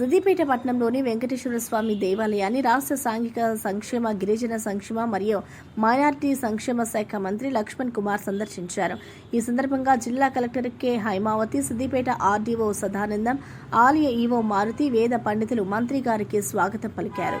సిద్దిపేట పట్టణంలోని వెంకటేశ్వర స్వామి దేవాలయాన్ని రాష్ట్ర సాంఘిక సంక్షేమ గిరిజన సంక్షేమ మరియు మైనార్టీ సంక్షేమ శాఖ మంత్రి లక్ష్మణ్ కుమార్ సందర్శించారు. ఈ సందర్భంగా జిల్లా collector K. Haimavathi Siddipet RDO Sadanandam ఆలయ ఈవో మారుతి వేద పండితులు మంత్రి గారికి స్వాగతం పలికారు.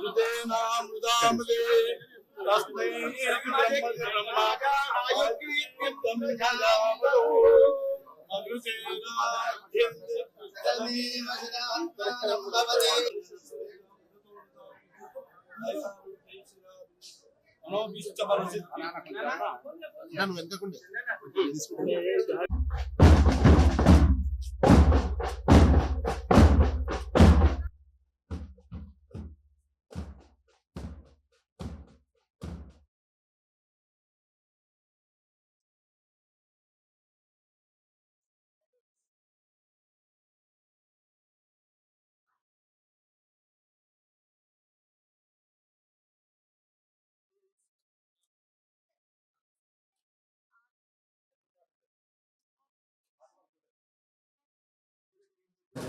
మృదామృదామృదే తస్మై నన్ను వెనకకుండే ఇంకా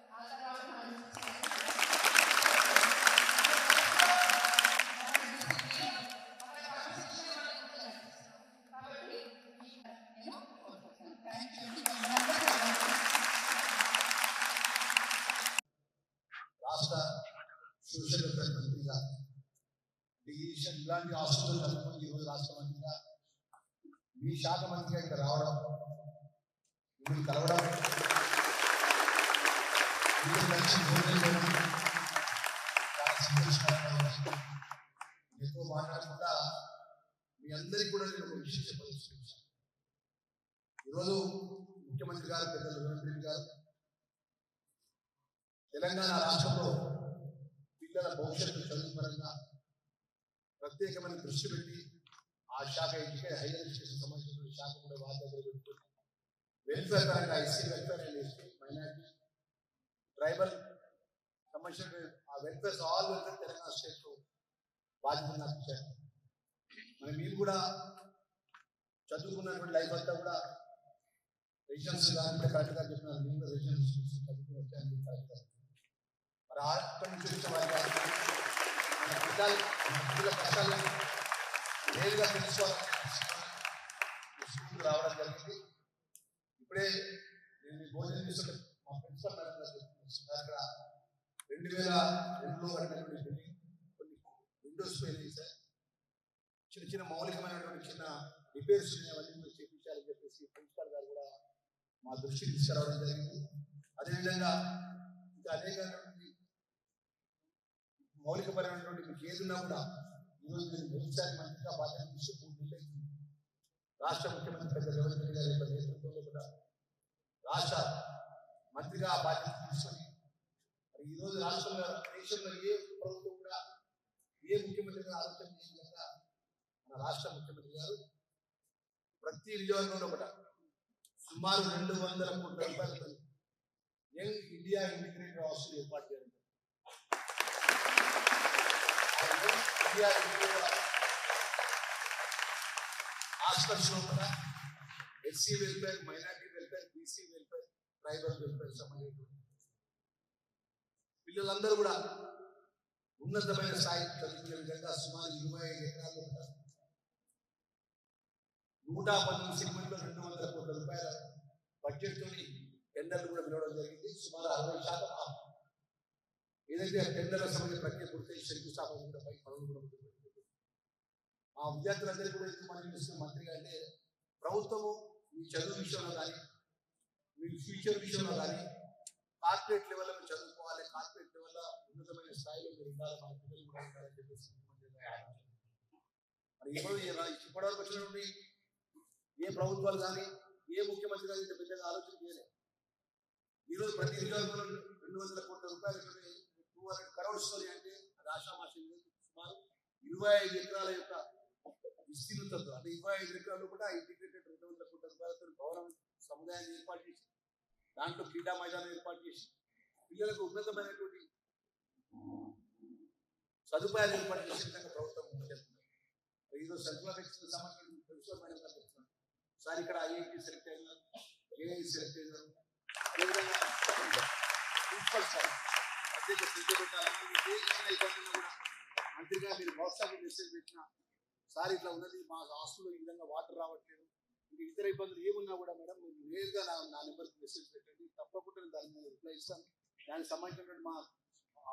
ఇలాంటి హాస్పిటల్ కలుపుకొని ఈరోజు రాష్ట్ర మంత్రిగా మీ శాఖ మంత్రిగా ఇక్కడ రావడం మిమ్మల్ని కలవడం మీరు కలిసి భోజనం ఎక్కువ మాట్లాడకుండా మీ అందరికీ కూడా నేను ఒక విషయం చెప్పదలుచుకుంటాను ఈరోజు ముఖ్యమంత్రి గారు పెద్దలు రేవంత్ గారు తెలంగాణ రాష్ట్రంలో పిల్లల భవిష్యత్తు చదువు పరంగా ప్రత్యేకమైన దృష్టి పెట్టి ఆ శాఖ ఎడ్యుకే హైయర్ ఎడ్యుకేషన్ సంబంధించిన శాఖ కూడా వాళ్ళ దగ్గర పెట్టుకుని వెల్ఫేర్ పరంగా SC welfare and ST minority tribal సంబంధించిన ఆ welfare all welfare Telangana state బాధ్యత నాకు ఇచ్చారు మరి మేము కూడా చదువుకున్నటువంటి లైఫ్ అంతా కూడా రెసిడెన్స్ కానీ కరెక్ట్గా చెప్పినారు మేము కూడా రెసిడెన్స్ చదువుకుని వచ్చాను కరెక్ట్గా మరి అక్కడి నుంచి వచ్చిన వారి మన పిల్లలు పిల్లల కష్టాలను నేరుగా తెలుసుకోవాలని రావడం జరిగింది ఇప్పుడే నేను ఈ భోజనం చేస్తుంటే మా ప్రిన్సిపల్ మేడం గారు అక్కడ రెండు వేల రెండులో కట్టినటువంటి బిల్డింగ్ కొన్ని విండోస్ పోయినాయి సార్ చిన్న చిన్న మౌలికమైనటువంటి చిన్న రిపేర్స్ అవన్నీ కూడా చెప్పేసి ప్రిన్సిపల్ గారు కూడా మా దృష్టికి తీసుకురావడం జరిగింది అదేవిధంగా ఇంకా అనేక మౌలికపరమైనటువంటి మీకు ఏదున్నా కూడా ఈరోజు నేను మొదటిసారి మంత్రిగా బాధ్యత తీసుకుని రాష్ట్ర ముఖ్యమంత్రి పెద్ద రేవంత్ రెడ్డి గారి యొక్క నేతృత్వంలో కూడా రాష్ట్ర మంత్రిగా బాధ్యత తీసుకొని మరి ఈ రోజు రాష్ట్రంలో దేశంలో ఏ ప్రభుత్వం కూడా ఏ ముఖ్యమంత్రి గారు ఆలోచన చేసిన విధంగా మన రాష్ట్ర ముఖ్యమంత్రి గారు ప్రతి నియోజకవర్గంలో కూడా సుమారు రెండు వందల కోట్ల రూపాయలతో యంగ్ ఇండియా ఇంటిగ్రేటెడ్ హాస్టల్ ఏర్పాటు చేయడం హాస్టల్ ఆ SC welfare minority welfare BC welfare tribal welfare సంబంధించిన పిల్లలందరూ కూడా ఉన్నతమైన స్థాయి చదువుకునే విధంగా సుమారు ఇరవై ఐదు ఎకరాలు కూడా నూట పన్నెండు సెగ్మెంట్లో రెండు వందల కోట్ల రూపాయల బడ్జెట్ తోని టెండర్లు కూడా పిలవడం జరిగింది. సుమారు అరవై శాతం ఏదైతే టెండర్ల సంబంధించిన ప్రక్రియ పూర్తయి శంకుస్థాపన కూడా పై పనులు కూడా ఆ విద్యార్థులందరికీ కూడా ఎందుకు మనం చూసిన మంత్రిగా అంటే ప్రభుత్వము మీ చదువు విషయంలో కానీ మీ ఫ్యూచర్ విషయంలో కానీ కార్పొరేట్ లెవెల్లో మీరు చదువుకోవాలి కార్పొరేట్ లెవెల్లో ఉన్నతమైన స్థాయిలో మీరు ఉండాలి మన పిల్లలు కూడా ఉండాలని చెప్పేసి మరి ఇప్పుడు ఇప్పటివరకు వచ్చినటువంటి ఏ ప్రభుత్వాలు కానీ ఏ ముఖ్యమంత్రి కానీ పెద్దగా ఆలోచన చేయలేదు. ఈరోజు ప్రతి నియోజకవర్గంలో రెండు వందల కోట్ల రూపాయలు హండ్రెడ్ కరోడ్స్ అంటే అది ఆషామాషి లేదు. సుమారు ఇరవై ఐదు ఎకరాల యొక్క విస్తీర్ణతతో అంటే ఇరవై ఐదు ఎకరాలు కూడా ఇంటిగ్రేటెడ్ రెండు వందల కోట్ల రూపాయలతో భవనం సముదాయాన్ని ఏర్పాటు చేసి దాంట్లో క్రీడా మైదానం ఏర్పాటు చేసి పిల్లలకు ఉన్నతమైనటువంటి సదుపాయాలు ఏర్పాటు చేసే విధంగా ప్రభుత్వం ముందుకెళ్తున్నారు ఈరోజు సెంట్రల్ ఎక్స్ప్రెస్ సంబంధించిన ప్రిన్సిపల్ మేడం గారు చెప్తున్నారు సార్ ఇక్కడ ఐఐటి సెలెక్ట్ అయినారు ఏఐ సెలెక్ట్ అయినారు అదేవిధంగా ప్రిన్సిపల్ సార్ ప్రత్యేక శ్రద్ధ పెట్టాలని మీకు ఏ ఇబ్బంది కూడా మంత్రిగా మీరు వాట్సాప్ మెసేజ్ పెట్టిన సార్ ఇట్లా ఉన్నది మా హాస్టల్లో ఈ విధంగా వాటర్ రావట్లేదు ఇంకా ఇతర ఇబ్బందులు ఏమున్నా కూడా మేడం మీరు నేరుగా నా నా నెంబర్కి మెసేజ్ పెట్టండి తప్పకుండా నేను దాని మీద రిప్లై ఇస్తాను దానికి సంబంధించినటువంటి మా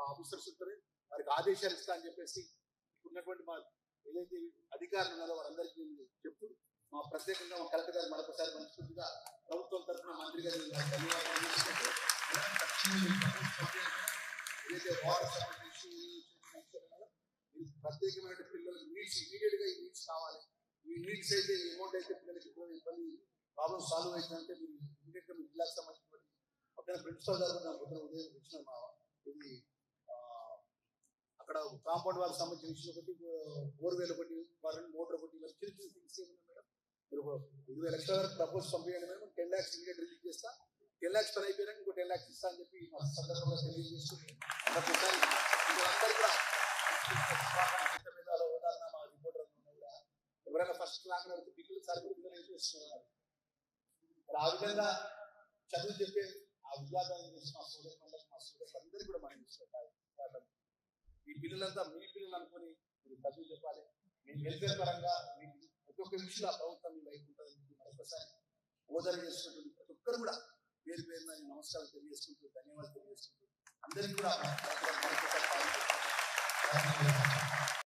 ఆఫీసర్స్ ఉంటారు వారికి ఆదేశాలు ఇస్తా అని చెప్పేసి ఉన్నటువంటి మా ఏదైతే అధికారులు ఉన్నారో వారందరికీ నేను చెప్తూ మా ప్రత్యేకంగా మా కలెక్టర్ గారు మరొకసారి మనస్ఫూర్తిగా ప్రభుత్వం తరఫున మంత్రి గారు ధన్యవాదాలు తెలియజేసుకుంటూ, తక్షణమే ఈ ప్రభుత్వం ఏదైతే వాటర్ ప్రత్యేకమైన పిల్లలకు నీడ్స్ ఇమీడియట్గా ఈ నీడ్స్ కావాలి. ఈ నీడ్స్ అయితే ఈ అమౌంట్ అయితే పిల్లలకి ఇబ్బంది ప్రాబ్లం సాల్వ్ అవుతుందంటే మీరు ఇమీడియట్గా మీ జిల్లాకు సంబంధించినటువంటి పక్కన ప్రిన్సిపల్ గారు నా ఉదయం ఉదయం వచ్చిన మా ఇది అక్కడ కాంపౌండ్ వాళ్ళకి సంబంధించిన ఇష్యూ ఒకటి బోర్వేల్ ఒకటి కరెంట్ మోటార్ ఒకటి ఇలా చిన్న చిన్న థింగ్స్ ఏమన్నా మేడం? మీరు ఇరవై లక్షల వరకు ప్రపోజ్ పంపించండి madam ten lakhs immediate release చేస్తా. టెన్ ల్యాక్స్ పని అయిపోయాక ఇంకో టెన్ ల్యాక్స్ ఇస్తా అని చెప్పి సందర్భంగా తెలియజేస్తుంది ఎవరైనా ఫస్ట్ క్లాస్ వచ్చి పిల్లలు సరుకులు పిల్లలు మరి ఆ విధంగా చదువు చెప్పే ఆ విద్యార్థులను చేసి మా సోదరు మా సోదరులు అందరికీ కూడా మనం ఇష్టం ఈ పిల్లలంతా మీ పిల్లలు అనుకుని మీరు చదువు చెప్పాలి. మీ వెల్ఫేర్ పరంగా మీకు ప్రతి ఒక్క విషయంలో ఆ ప్రభుత్వం మీ వైపు ఉంటుందని మరొకసారి బోధన చేస్తున్నటువంటి ప్రతి ఒక్కరు కూడా పేరు పేరున నేను నమస్కారం తెలియజేసుకుంటూ ధన్యవాదాలు తెలియజేసుకుంటూ అందరికీ కూడా